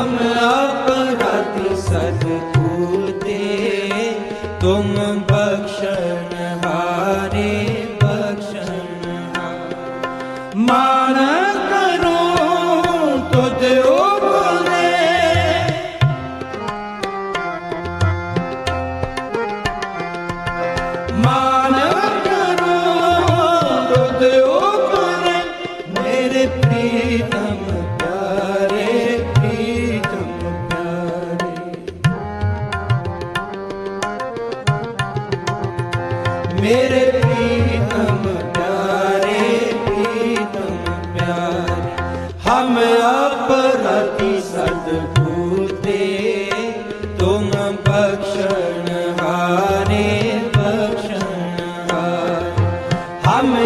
ਹਮ ਅਪਰਾਧੀ ਸਤਪੂਤੇ ਤੁਮ ਬਖਸ਼ਣ ਹਾਰੇ ਬਖਸ਼ਣ ਹਾਰ ਕਰੋ ਤੁਧ ਉਪਨੇ ਮੇਰੇ ਪਿਆਰੇ ਪ੍ਰੀਤਮ ਪਿਆਰੇ ਹਮ ਤੇ ਤੁਮ ਬਖਸ਼ਣ ਹਾਰੇ ਬਖਸ਼ਣ ਹਾਰੇ। ਹਮ